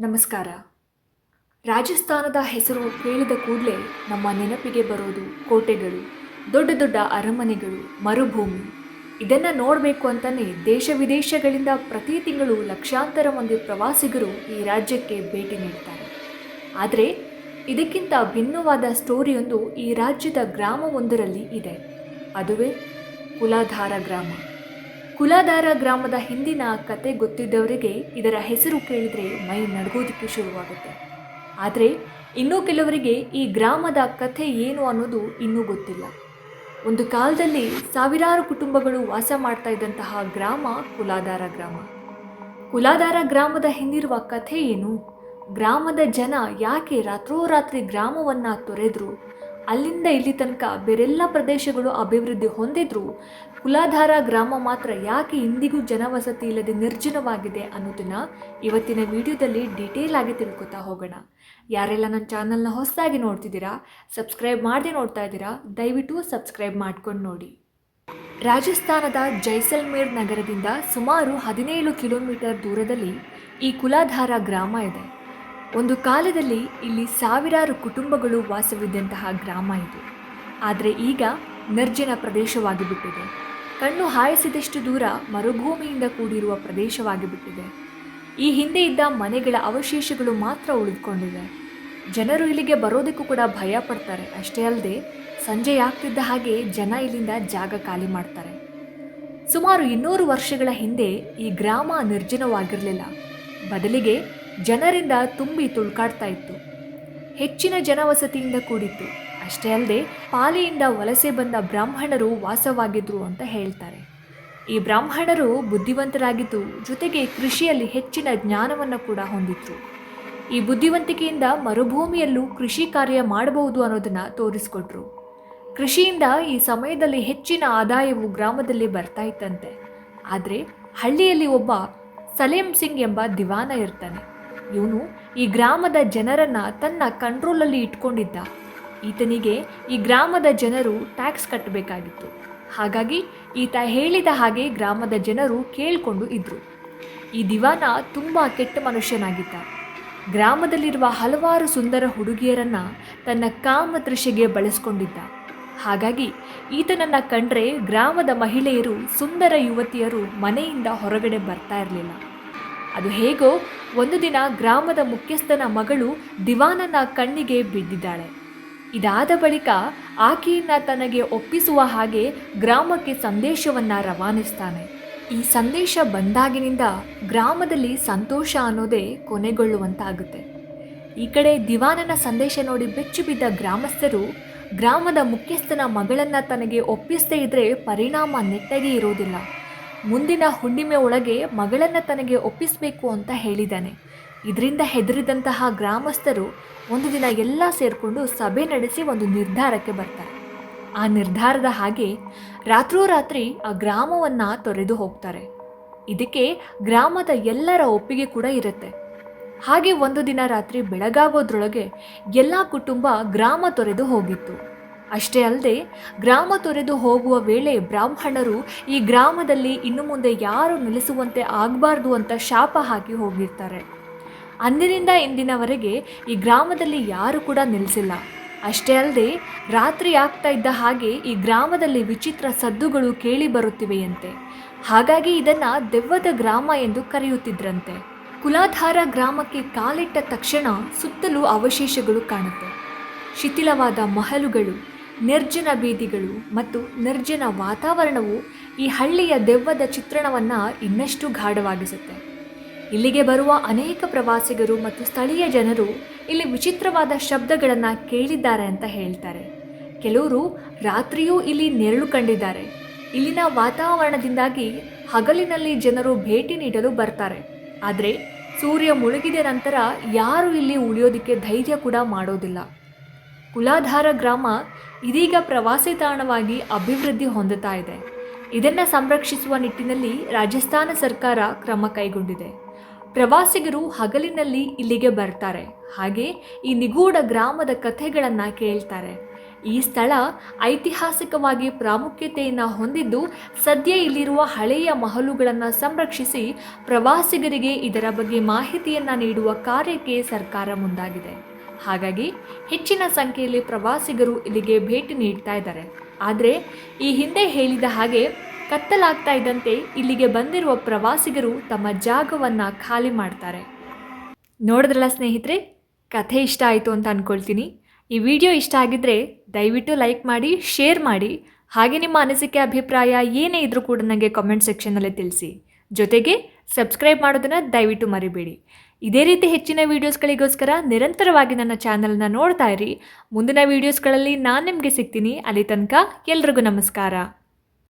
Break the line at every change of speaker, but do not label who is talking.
ನಮಸ್ಕಾರ. ರಾಜಸ್ಥಾನದ ಹೆಸರು ಕೇಳಿದ ಕೂಡಲೇ ನಮ್ಮ ನೆನಪಿಗೆ ಬರೋದು ಕೋಟೆಗಳು, ದೊಡ್ಡ ದೊಡ್ಡ ಅರಮನೆಗಳು, ಮರುಭೂಮಿ. ಇದನ್ನು ನೋಡಬೇಕು ಅಂತಲೇ ದೇಶ ವಿದೇಶಗಳಿಂದ ಪ್ರತಿ ತಿಂಗಳು ಲಕ್ಷಾಂತರ ಮಂದಿ ಪ್ರವಾಸಿಗರು ಈ ರಾಜ್ಯಕ್ಕೆ ಭೇಟಿ ನೀಡ್ತಾರೆ. ಆದರೆ ಇದಕ್ಕಿಂತ ಭಿನ್ನವಾದ ಸ್ಟೋರಿಯೊಂದು ಈ ರಾಜ್ಯದ ಗ್ರಾಮವೊಂದರಲ್ಲಿ ಇದೆ. ಅದುವೇ ಕುಲಾಧಾರ ಗ್ರಾಮ. ಕುಲಾಧಾರ ಗ್ರಾಮದ ಹಿಂದಿನ ಕತೆ ಗೊತ್ತಿದ್ದವರಿಗೆ ಇದರ ಹೆಸರು ಕೇಳಿದರೆ ಮೈ ನಡಗೋದಕ್ಕೆ ಶುರುವಾಗುತ್ತೆ. ಆದರೆ ಇನ್ನೂ ಕೆಲವರಿಗೆ ಈ ಗ್ರಾಮದ ಕಥೆ ಏನು ಅನ್ನೋದು ಇನ್ನೂ ಗೊತ್ತಿಲ್ಲ. ಒಂದು ಕಾಲದಲ್ಲಿ ಸಾವಿರಾರು ಕುಟುಂಬಗಳು ವಾಸ ಮಾಡ್ತಾ ಇದ್ದಂತಹ ಗ್ರಾಮ ಕುಲಾಧಾರ ಗ್ರಾಮ. ಕುಲಾಧಾರ ಗ್ರಾಮದ ಹಿಂದಿರುವ ಕಥೆ ಏನು? ಗ್ರಾಮದ ಜನ ಯಾಕೆ ರಾತ್ರೋರಾತ್ರಿ ಗ್ರಾಮವನ್ನು ತೊರೆದ್ರು? ಅಲ್ಲಿಂದ ಇಲ್ಲಿ ತನಕ ಬೇರೆಲ್ಲ ಪ್ರದೇಶಗಳು ಅಭಿವೃದ್ಧಿ ಹೊಂದಿದ್ರು ಕುಲಾಧಾರ ಗ್ರಾಮ ಮಾತ್ರ ಯಾಕೆ ಇಂದಿಗೂ ಜನವಸತಿ ಇಲ್ಲದೆ ನಿರ್ಜನವಾಗಿದೆ ಅನ್ನೋದನ್ನ ಇವತ್ತಿನ ವಿಡಿಯೋದಲ್ಲಿ ಡೀಟೇಲ್ ಆಗಿ ತಿಳ್ಕೊತಾ ಹೋಗೋಣ. ಯಾರೆಲ್ಲ ನನ್ನ ಚಾನಲ್ನ ಹೊಸದಾಗಿ ನೋಡ್ತಿದ್ದೀರಾ ಸಬ್ಸ್ಕ್ರೈಬ್ ಮಾಡದೆ ನೋಡ್ತಾ ಇದ್ದೀರಾ, ದಯವಿಟ್ಟು ಸಬ್ಸ್ಕ್ರೈಬ್ ಮಾಡ್ಕೊಂಡು ನೋಡಿ. ರಾಜಸ್ಥಾನದ ಜೈಸಲ್ಮೇರ್ ನಗರದಿಂದ ಸುಮಾರು ಹದಿನೇಳು ಕಿಲೋಮೀಟರ್ ದೂರದಲ್ಲಿ ಈ ಕುಲಾಧಾರ ಗ್ರಾಮ ಇದೆ. ಒಂದು ಕಾಲದಲ್ಲಿ ಇಲ್ಲಿ ಸಾವಿರಾರು ಕುಟುಂಬಗಳು ವಾಸವಿದ್ದಂತಹ ಗ್ರಾಮ ಇದು. ಆದರೆ ಈಗ ನಿರ್ಜನ ಪ್ರದೇಶವಾಗಿಬಿಟ್ಟಿದೆ. ಕಣ್ಣು ಹಾಯಿಸಿದಷ್ಟು ದೂರ ಮರುಭೂಮಿಯಿಂದ ಕೂಡಿರುವ ಪ್ರದೇಶವಾಗಿಬಿಟ್ಟಿದೆ. ಈ ಹಿಂದೆ ಇದ್ದ ಮನೆಗಳ ಅವಶೇಷಗಳು ಮಾತ್ರ ಉಳಿದುಕೊಂಡಿವೆ. ಜನರು ಇಲ್ಲಿಗೆ ಬರೋದಕ್ಕೂ ಕೂಡ ಭಯ ಪಡ್ತಾರೆ. ಅಷ್ಟೇ ಅಲ್ಲದೆ ಸಂಜೆ ಆಗ್ತಿದ್ದ ಹಾಗೆ ಜನ ಇಲ್ಲಿಂದ ಜಾಗ ಖಾಲಿ ಮಾಡ್ತಾರೆ. ಸುಮಾರು ಇನ್ನೂರು ವರ್ಷಗಳ ಹಿಂದೆ ಈ ಗ್ರಾಮ ನಿರ್ಜನವಾಗಿರಲಿಲ್ಲ. ಬದಲಿಗೆ ಜನರಿಂದ ತುಂಬಿ ತುಳ್ಕಾಡ್ತಾ ಇತ್ತು. ಹೆಚ್ಚಿನ ಜನವಸತಿಯಿಂದ ಕೂಡಿತ್ತು. ಅಷ್ಟೇ ಅಲ್ಲದೆ ಪಾಲಿಯಿಂದ ವಲಸೆ ಬಂದ ಬ್ರಾಹ್ಮಣರು ವಾಸವಾಗಿದ್ರು ಅಂತ ಹೇಳ್ತಾರೆ. ಈ ಬ್ರಾಹ್ಮಣರು ಬುದ್ಧಿವಂತರಾಗಿದ್ದು ಜೊತೆಗೆ ಕೃಷಿಯಲ್ಲಿ ಹೆಚ್ಚಿನ ಜ್ಞಾನವನ್ನು ಕೂಡ ಹೊಂದಿದ್ರು. ಈ ಬುದ್ಧಿವಂತಿಕೆಯಿಂದ ಮರುಭೂಮಿಯಲ್ಲೂ ಕೃಷಿ ಕಾರ್ಯ ಮಾಡಬಹುದು ಅನ್ನೋದನ್ನ ತೋರಿಸ್ಕೊಟ್ರು. ಕೃಷಿಯಿಂದ ಈ ಸಮಯದಲ್ಲಿ ಹೆಚ್ಚಿನ ಆದಾಯವು ಗ್ರಾಮದಲ್ಲಿ ಬರ್ತಾ ಇತ್ತಂತೆ. ಆದರೆ ಹಳ್ಳಿಯಲ್ಲಿ ಒಬ್ಬ ಸಲೇಂ ಸಿಂಗ್ ಎಂಬ ದಿವಾನ ಇರ್ತಾನೆ. ಇವನು ಈ ಗ್ರಾಮದ ಜನರನ್ನ ತನ್ನ ಕಂಟ್ರೋಲಲ್ಲಿ ಇಟ್ಕೊಂಡಿದ್ದ. ಈತನಿಗೆ ಈ ಗ್ರಾಮದ ಜನರು ಟ್ಯಾಕ್ಸ್ ಕಟ್ಟಬೇಕಾಗಿತ್ತು ಹಾಗಾಗಿ ಈತ ಹೇಳಿದ ಹಾಗೆ ಗ್ರಾಮದ ಜನರು ಕೇಳಿಕೊಂಡು ಇದ್ರು. ಈ ದಿವಾನ ತುಂಬ ಕೆಟ್ಟ ಮನುಷ್ಯನಾಗಿದ್ದ. ಗ್ರಾಮದಲ್ಲಿರುವ ಹಲವಾರು ಸುಂದರ ಹುಡುಗಿಯರನ್ನ ತನ್ನ ಕಾಮತೃಷೆಗೆ ಬಳಸ್ಕೊಂಡಿದ್ದ. ಹಾಗಾಗಿ ಈತನನ್ನ ಕಂಡ್ರೆ ಗ್ರಾಮದ ಮಹಿಳೆಯರು ಸುಂದರ ಯುವತಿಯರು ಮನೆಯಿಂದ ಹೊರಗಡೆ ಬರ್ತಾ ಇರಲಿಲ್ಲ. ಅದು ಹೇಗೋ ಒಂದು ದಿನ ಗ್ರಾಮದ ಮುಖ್ಯಸ್ಥನ ಮಗಳು ದಿವಾನನ ಕಣ್ಣಿಗೆ ಬಿದ್ದಿದ್ದಾಳೆ. ಇದಾದ ಬಳಿಕ ಆಕೆಯನ್ನ ತನಗೆ ಒಪ್ಪಿಸುವ ಹಾಗೆ ಗ್ರಾಮಕ್ಕೆ ಸಂದೇಶವನ್ನ ರವಾನಿಸ್ತಾನೆ. ಈ ಸಂದೇಶ ಬಂದಾಗಿನಿಂದ ಗ್ರಾಮದಲ್ಲಿ ಸಂತೋಷ ಅನ್ನೋದೇ ಕೊನೆಗೊಳ್ಳುವಂತಾಗುತ್ತೆ. ಈ ಕಡೆ ದಿವಾನನ ಸಂದೇಶ ನೋಡಿ ಬೆಚ್ಚು ಬಿದ್ದ ಗ್ರಾಮಸ್ಥರು ಗ್ರಾಮದ ಮುಖ್ಯಸ್ಥನ ಮಗಳನ್ನ ತನಗೆ ಒಪ್ಪಿಸದೇ ಇದ್ರೆ ಪರಿಣಾಮ ನೆಟ್ಟಗೆ ಇರೋದಿಲ್ಲ. ಮುಂದಿನ ಹುಣ್ಣಿಮೆ ಒಳಗೆ ಮಗಳನ್ನ ತನಗೆ ಒಪ್ಪಿಸಬೇಕು ಅಂತ ಹೇಳಿದ್ದಾನೆ. ಇದರಿಂದ ಹೆದರಿದಂತಹ ಗ್ರಾಮಸ್ಥರು ಒಂದು ದಿನ ಎಲ್ಲ ಸೇರಿಕೊಂಡು ಸಭೆ ನಡೆಸಿ ಒಂದು ನಿರ್ಧಾರಕ್ಕೆ ಬರ್ತಾರೆ. ಆ ನಿರ್ಧಾರದ ಹಾಗೆ ರಾತ್ರೋರಾತ್ರಿ ಆ ಗ್ರಾಮವನ್ನು ತೊರೆದು ಹೋಗ್ತಾರೆ. ಇದಕ್ಕೆ ಗ್ರಾಮದ ಎಲ್ಲರ ಒಪ್ಪಿಗೆ ಕೂಡ ಇರುತ್ತೆ. ಹಾಗೆ ಒಂದು ದಿನ ರಾತ್ರಿ ಬೆಳಗಾಗೋದ್ರೊಳಗೆ ಎಲ್ಲ ಕುಟುಂಬ ಗ್ರಾಮ ತೊರೆದು ಹೋಗಿತ್ತು. ಅಷ್ಟೇ ಅಲ್ಲದೆ ಗ್ರಾಮ ತೊರೆದು ಹೋಗುವ ವೇಳೆ ಬ್ರಾಹ್ಮಣರು ಈ ಗ್ರಾಮದಲ್ಲಿ ಇನ್ನು ಮುಂದೆ ಯಾರು ನೆಲೆಸುವಂತೆ ಆಗಬಾರ್ದು ಅಂತ ಶಾಪ ಹಾಕಿ ಹೋಗಿರ್ತಾರೆ. ಅಂದಿನಿಂದ ಇಂದಿನವರೆಗೆ ಈ ಗ್ರಾಮದಲ್ಲಿ ಯಾರು ಕೂಡ ನಿಲ್ಲಿಸಿಲ್ಲ ಅಷ್ಟೇ ಅಲ್ಲದೆ ರಾತ್ರಿ ಆಗ್ತಾ ಇದ್ದ ಹಾಗೆ ಈ ಗ್ರಾಮದಲ್ಲಿ ವಿಚಿತ್ರ ಸದ್ದುಗಳು ಕೇಳಿ ಬರುತ್ತಿವೆಯಂತೆ. ಹಾಗಾಗಿ ಇದನ್ನು ದೆವ್ವದ ಗ್ರಾಮ ಎಂದು ಕರೆಯುತ್ತಿದ್ರಂತೆ. ಕುಲಾಧಾರ ಗ್ರಾಮಕ್ಕೆ ಕಾಲಿಟ್ಟ ತಕ್ಷಣ ಸುತ್ತಲೂ ಅವಶೇಷಗಳು ಕಾಣುತ್ತೆ. ಶಿಥಿಲವಾದ ಮಹಲುಗಳು ನಿರ್ಜನ ಬೀದಿಗಳು ಮತ್ತು ನಿರ್ಜನ ವಾತಾವರಣವು ಈ ಹಳ್ಳಿಯ ದೆವ್ವದ ಚಿತ್ರಣವನ್ನು ಇನ್ನಷ್ಟು ಗಾಢವಾಗಿಸುತ್ತೆ. ಇಲ್ಲಿಗೆ ಬರುವ ಅನೇಕ ಪ್ರವಾಸಿಗರು ಮತ್ತು ಸ್ಥಳೀಯ ಜನರು ಇಲ್ಲಿ ವಿಚಿತ್ರವಾದ ಶಬ್ದಗಳನ್ನು ಕೇಳಿದ್ದಾರೆ ಅಂತ ಹೇಳ್ತಾರೆ. ಕೆಲವರು ರಾತ್ರಿಯೂ ಇಲ್ಲಿ ನೆರಳು ಕಂಡಿದ್ದಾರೆ. ಇಲ್ಲಿನ ವಾತಾವರಣದಿಂದಾಗಿ ಹಗಲಿನಲ್ಲಿ ಜನರು ಭೇಟಿ ನೀಡಲು ಬರ್ತಾರೆ. ಆದರೆ ಸೂರ್ಯ ಮುಳುಗಿದ ನಂತರ ಯಾರು ಇಲ್ಲಿ ಉಳಿಯೋದಕ್ಕೆ ಧೈರ್ಯ ಕೂಡ ಮಾಡೋದಿಲ್ಲ. ಕುಲಾಧಾರ ಗ್ರಾಮ ಇದೀಗ ಪ್ರವಾಸಿ ತಾಣವಾಗಿ ಅಭಿವೃದ್ಧಿ ಹೊಂದುತ್ತಾ ಇದೆ. ಇದನ್ನು ಸಂರಕ್ಷಿಸುವ ನಿಟ್ಟಿನಲ್ಲಿ ರಾಜಸ್ಥಾನ ಸರ್ಕಾರ ಕ್ರಮ ಕೈಗೊಂಡಿದೆ. ಪ್ರವಾಸಿಗರು ಹಗಲಿನಲ್ಲಿ ಇಲ್ಲಿಗೆ ಬರ್ತಾರೆ. ಹಾಗೆ ಈ ನಿಗೂಢ ಗ್ರಾಮದ ಕಥೆಗಳನ್ನು ಕೇಳ್ತಾರೆ. ಈ ಸ್ಥಳ ಐತಿಹಾಸಿಕವಾಗಿ ಪ್ರಾಮುಖ್ಯತೆಯನ್ನು ಹೊಂದಿದ್ದು ಸದ್ಯ ಇಲ್ಲಿರುವ ಹಳೆಯ ಮಹಲುಗಳನ್ನು ಸಂರಕ್ಷಿಸಿ ಪ್ರವಾಸಿಗರಿಗೆ ಇದರ ಬಗ್ಗೆ ಮಾಹಿತಿಯನ್ನು ನೀಡುವ ಕಾರ್ಯಕ್ಕೆ ಸರ್ಕಾರ ಮುಂದಾಗಿದೆ. ಹಾಗಾಗಿ ಹೆಚ್ಚಿನ ಸಂಖ್ಯೆಯಲ್ಲಿ ಪ್ರವಾಸಿಗರು ಇಲ್ಲಿಗೆ ಭೇಟಿ ನೀಡ್ತಾ ಇದ್ದಾರೆ. ಆದರೆ ಈ ಹಿಂದೆ ಹೇಳಿದ ಹಾಗೆ ಕತ್ತಲಾಗ್ತಾ ಇದ್ದಂತೆ ಇಲ್ಲಿಗೆ ಬಂದಿರುವ ಪ್ರವಾಸಿಗರು ತಮ್ಮ ಜಾಗವನ್ನು ಖಾಲಿ ಮಾಡ್ತಾರೆ. ನೋಡಿದ್ರಲ್ಲ ಸ್ನೇಹಿತರೆ, ಕಥೆ ಇಷ್ಟ ಆಯಿತು ಅಂತ ಅಂದ್ಕೊಳ್ತೀನಿ ಈ ವಿಡಿಯೋ ಇಷ್ಟ ಆಗಿದ್ದರೆ ದಯವಿಟ್ಟು ಲೈಕ್ ಮಾಡಿ, ಶೇರ್ ಮಾಡಿ. ಹಾಗೆ ನಿಮ್ಮ ಅನಿಸಿಕೆ, ಅಭಿಪ್ರಾಯ ಏನೇ ಇದ್ರೂ ಕೂಡ ನನಗೆ ಕಾಮೆಂಟ್ ಸೆಕ್ಷನಲ್ಲಿ ತಿಳಿಸಿ. ಜೊತೆಗೆ ಸಬ್ಸ್ಕ್ರೈಬ್ ಮಾಡೋದನ್ನು ದಯವಿಟ್ಟು ಮರಿಬೇಡಿ. ಇದೇ ರೀತಿ ಹೆಚ್ಚಿನ ವೀಡಿಯೋಸ್ಗಳಿಗೋಸ್ಕರ ನಿರಂತರವಾಗಿ ನನ್ನ ಚಾನಲ್ನ ನೋಡ್ತಾ ಇರಿ. ಮುಂದಿನ ವೀಡಿಯೋಸ್ಗಳಲ್ಲಿ ನಾನು ನಿಮಗೆ ಸಿಗ್ತೀನಿ. ಅಲ್ಲಿ ತನಕ ಎಲ್ರಿಗೂ ನಮಸ್ಕಾರ.